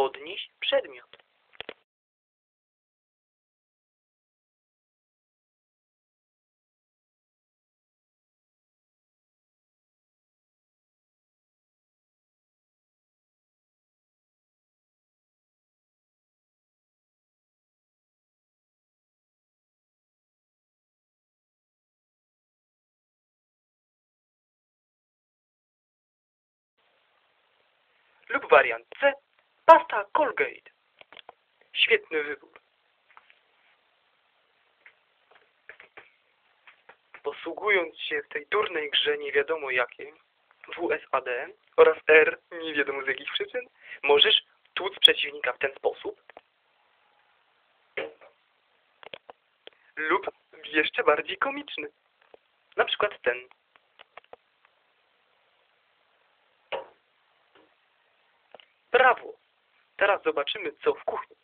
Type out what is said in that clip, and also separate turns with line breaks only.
Podnieś przedmiot. Lub wariant C. Pasta Colgate. Świetny wybór. Posługując się w tej durnej grze nie wiadomo jakiej, WSAD oraz R nie wiadomo z jakich przyczyn, możesz tłuc przeciwnika w ten sposób lub jeszcze bardziej komiczny. Na przykład ten. Brawo! Teraz zobaczymy, co w kuchni.